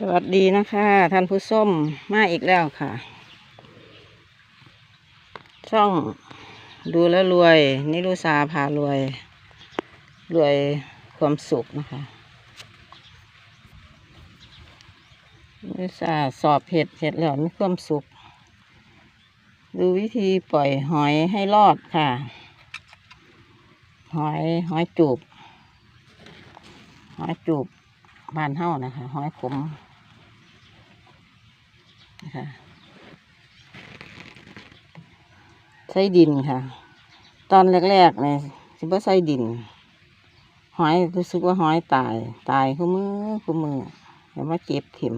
สวัสดีนะคะท่านผู้ส้มมาอีกแล้วค่ะ ช่องดูแลวรวย นิรุสาพารวย รวยความสุขนะคะนิรุสาสอบเห็ดเห็ดแล้วมีความสุข ดูวิธีปล่อยหอยให้รอดค่ะ หอยหอยจูบ หอยจูบ บ้านเฮ้านะคะห้อยขมนะคะใส่ดินค่ะ ตอนแรกๆเนี่ยสิบ่ใส่ดิน หอยรู้สึกว่าหอยตาย ตายคู่มือคู่มือแต่ว่าเจ็บถิ่ม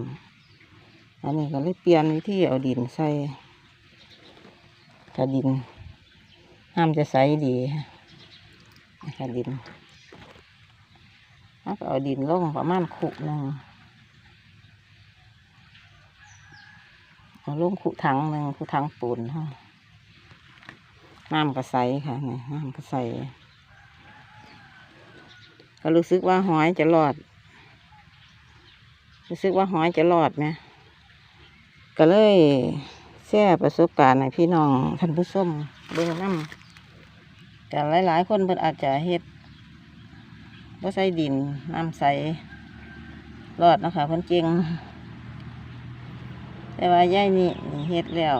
อันนี้ก็เลยเปลี่ยนวิธีเอาดินใส่ถ้าดินห้ามจะใส่ดีนะคะดิน แล้วก็เอาดินลงประมาณขุหนึ่งเอาลงขุถังหนึ่งขุถังปูนค่ะน้ำกระใสค่ะนี่น้ำกระใสก็รู้สึกว่าหอยจะรอด รู้สึกว่าหอยจะรอดไหมก็เลยแช่ประสบการณ์ให้พี่น้องท่านผู้ชมเบิ่งน้ำแต่หลาย ๆ คนเพิ่นอาจจะเฮ็ด บ่ใส่ดินน้ำใสรอดนะคะเพิ่นเก่งแต่ว่าย่ายนี่เฮ็ดแล้ว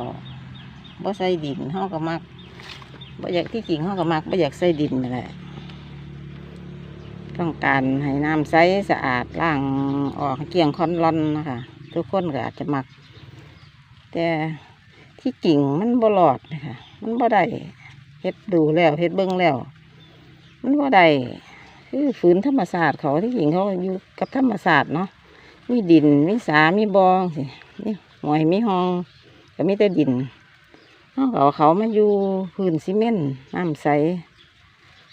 บ่ใส่ดินเฮาก็มักบ่อยากที่จริงเฮาก็มักบ่อยากใส่ดินนั่นแหละต้องการให้น้ำใสสะอาดล้างออกเกี่ยงคอนร่อนนะคะทุกคนก็อาจจะมัก แต่ที่จริงมันบ่รอดนะคะมันบ่ได้เฮ็ดดูแล้วเฮ็ดเบิ่งแล้ว มันบ่ได้ คือฝืนธรรมศาสตร์เขาที่จริงเขาอยู่กับธรรมศาสตร์เนาะมีดินมีสามีบอสิมีหอยมีหองก็มีแต่ดินเขาเอาเขามาอยู่พื้นซีเมนต์น้ำใส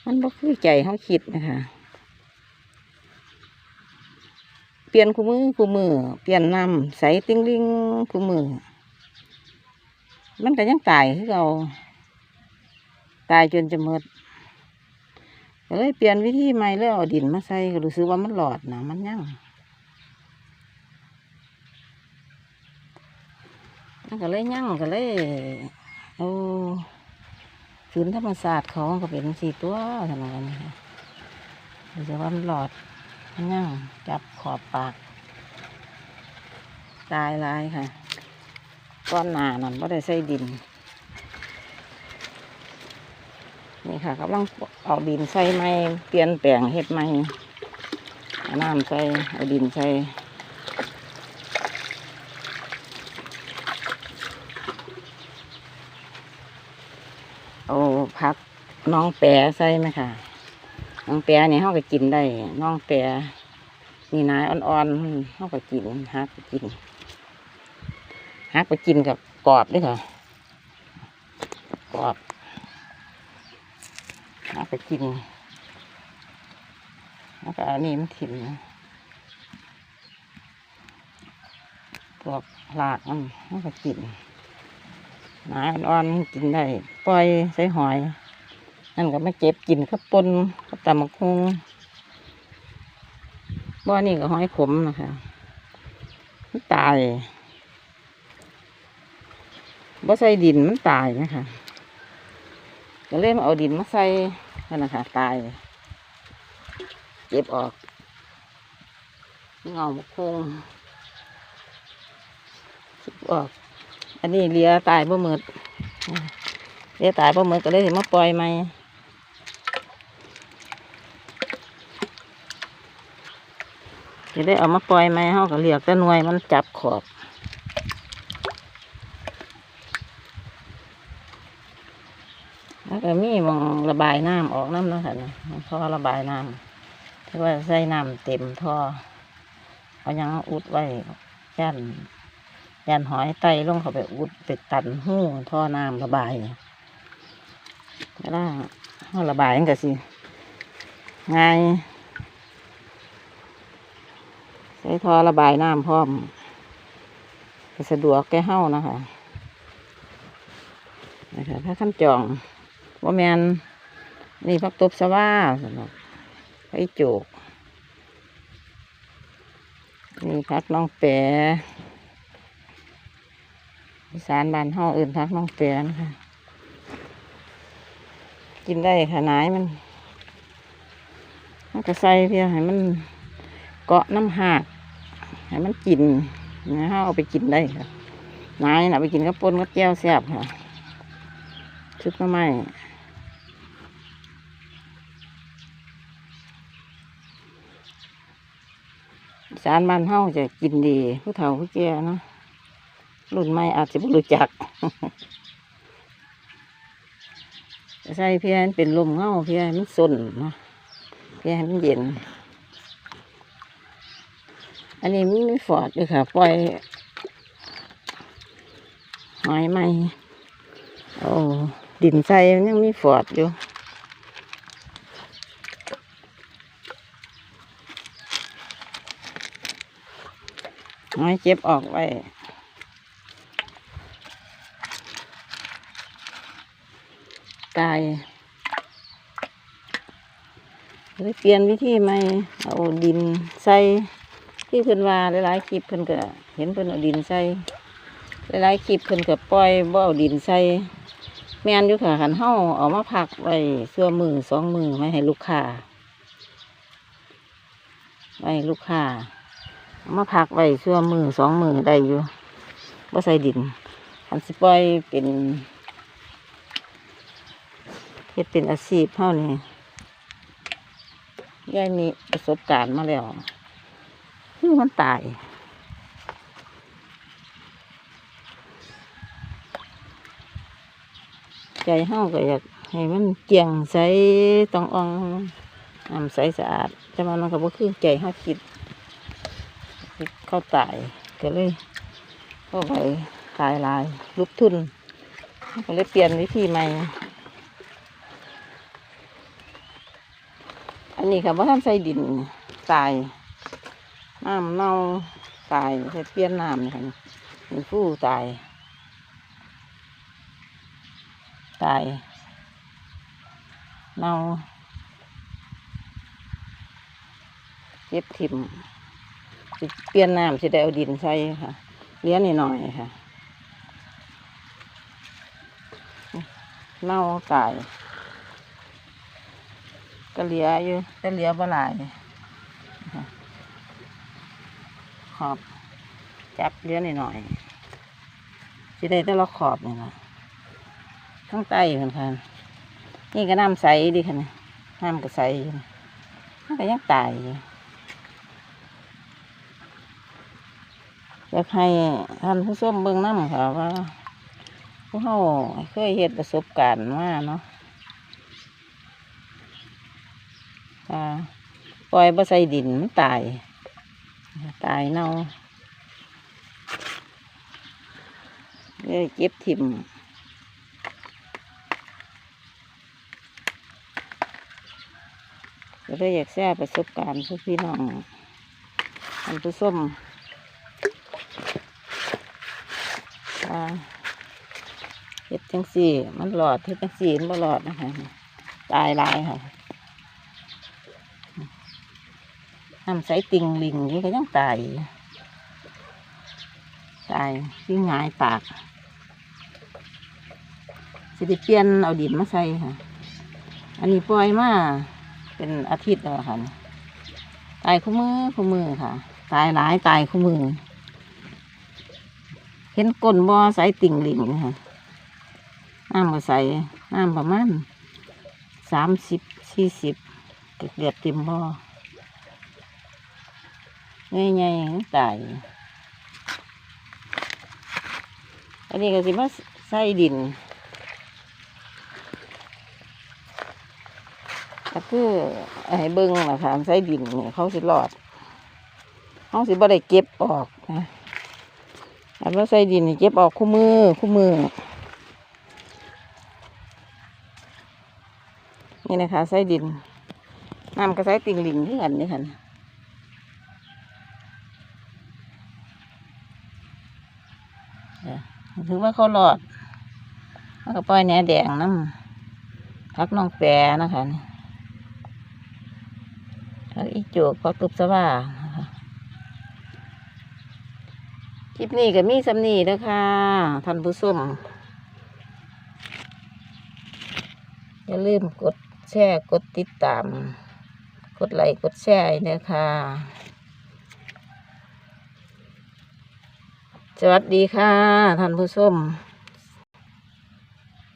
มันบ่คือใจเขาคิดนะคะเปลี่ยนคู่มือคู่มือเปลี่ยนน้ำใสติ้งลิงคู่มือ มันก็ยังตายคือเราตายจนจะหมด เลยเปลี่ยนวิธีใหม่เลยเอาดินมาใส่ก็รู้สึกว่ามันหลอดนะมันยั่งก็เลยยั่งก็เลยเอาฝืนธรรมศาสตร์เขาก็เป็นสี่ตัวขนาดนี้ค่ะรู้สึกว่ามันหลอดมันยั่งจับขอบปาก ตายลายค่ะก้อนหนานั่นไม่ได้ใส่ดิน นี่ค่ะกำลังเอาดินใส่ไม้เปลี่ยนแปลงเห็ดไม้เอาน้ำใส่เอาดินใส่เอาพักน้องแปรใส่ไหมค่ะ น้องแปรนี่เขาก็กินได้ น้องแปรนี่นายอ่อนๆเขาก็กินฮักไปกินฮักไปกินกับกรอบด้วยค่ะกรอบ เอาไปกินแล้วก็อันนี้มันถิ่นพวกหลากมันมันก็กินหนาอ่อนๆกินได้ปล่อยใส่หอย นั่นก็ไม่เก็บกินข้าวปนข้าวตำมะคุงบ่อนี่ก็หอยขมนะคะมันตายบ่ใส่ดินมันตายนะคะ ก็เลยมาเอาดินมาใส่นั่นนะคะตาย เก็บออกเงาบกคงเก็บออก อันนี้เลียตายบ่หมดเลียตายบ่หมดก็เลยสิมาปล่อยไหมจะได้เอามาปล่อยไหมเขาก็เรียกแต่หน่วยมันจับขอบ แล้ว ก็มีมองระบายน้ำออกน้ำเนาะค่ะนะท่อระบายน้ำที่ว่าใส่น้ำเต็มท่อเอายังอุดไว้ยันยันหอยไตลงเข้าไปอุดไปตันหู้ท่อน้ำระบายแล้วถ้าระบายมันก็สิง่ายใช้ท่อระบายน้ำพร้อมสะดวกแก่เฮ้านะคะนะคะถ้าขั้นจอง ว่าแมนนี่พักตบสว่าสำหรับไอโจกนี่พักน้องแปรอีสานบ้านเฮาเอื่นพักน้องแปรนะคะกินได้ค่ะนายมันมันก็ใส่เพียให้มันเกาะน้ำหักให้มันกินนะฮาเอาไปกินได้ค่ะนายน่ะไปกินกับปนกับแก้วแซ่บค่ะชุบน้ำไม้ สารบ้านเฮาจะกินดี ผู้เฒ่าผู้แก่เนาะรุ่นใหม่อาจจะไม่รู้จักใส่เพียให้มันเป็นลมเงาเพียให้มันสนเนาะเพียให้มันเย็น อันนี้มันไม่ฟอดเลยค่ะ ปล่อยหอยใหม่โอ้ดินใส่ยังมีฟอดอยู่ หอยเจ็บออกไว้ตายเลยเปลี่ยนวิธีใหม่เอาดินใส่ที่เพิ่นว่าหลายๆคลิปเพิ่นก็เห็นเพิ่นเอาดินใส่หลายๆคลิปเพิ่นก็ปล่อยบ่เอาดินใส่แม่นอยู่ค่ะคันเฮาเอามาพักไว้ชั่วมือสองมือไว้ให้ลูกค้าไว้ลูกค้า มาพักไว้ชั่วมือสองมือได้อยู่บ่ใส่ดินคันสิปล่อยเป็นเฮ็ดเป็นอาชีพเท่านี้ยายมีประสบการณ์มาแล้วคือมันตายใจเฮาก็อยากให้มันเจียงใสต้องอองน้ำใสสะอาด แต่ว่ามันก็บ่คือใจเฮาคิด เข้าตายก็เลยเข้าไปตายลายลุกทุนก็เลยเปลี่ยนวิธีใหม่ อันนี้ค่ะว่าท่านใส่ดินตายน้ำเน่าตายใส่เปลี่ยนน้ำนี่ค่ะมีฟู่ตายตายเน่าเก็บถิ่ม เปลี่ยนน้ำสิได้เอาดินใส่ค่ะเลี้ยนนิดหน่อยค่ะเน่าตายก็เหลียอยู่แต่เหลียบ่หลายขอบ จับเลี้ยนหน่อยๆสิได้แต่ละขอบนี่นะทั้งใต้กันค่ะนี่ก็น้ำใสดีค่ะน้ำก็ใสอยู่นี่มันก็ยังตายอยู่ อยากให้ท่านผู้ชมเบิ่งน้ำค่ะว่าผู้เฮาเคยเฮ็ดประสบการณ์มาเนาะอ่าปล่อยบ่ใส่ดินมันตาย ตายเน่าเลยเก็บถิ่มก็เลยอยากแชร์ประสบการณ์สู่พี่น้องท่านผู้ชม อ่าเฮ็ดจังสี่ มันหลอดเฮ็ดจังสี่มันบ่หลอดนะคะตายหลายค่ะน้ำใสติ่งลิงนี่ก็ยังตายตายที่งายปากสิเปลี่ยนเอาดินมาใส่ค่ะ อันนี้ปล่อยมาเป็นอาทิตย์แล้วค่ะตายคู่มือคู่มือค่ะ ตายหลายตายคู่มือ เห็นก้นบ่อใสติ่งลิงค่ะน้ำก็ใสน้ำประมาณสามสิบสี่สิบเกือบเต็มบ่อใหญ่ๆตายอันนี้ก็สิมาใส่ดินก็คือให้เบิ้งนะคะใส่ดินนี่เขาสิรอดเขาสิบ่ได้เก็บออกนะ อันว่าใส่ดินเก็บออกคู่มือคู่มือ นี่นะคะใส่ดินน้ำก็ใส่ติ่งหลิงที่กันนี่ค่ะถือว่าเขาหลอดแล้วก็ปล่อยแหนแดงน้ำพักน้องแปรนะคะนี่แล้วอีโจกพักตุบสว่านะคะ คลิปนี้ก็มีสำนีนะคะท่านผู้ชมอย่าลืมกดแชร์กดติดตาม กดไลค์กดแชร์นะคะสวัสดีค่ะท่านผู้ชม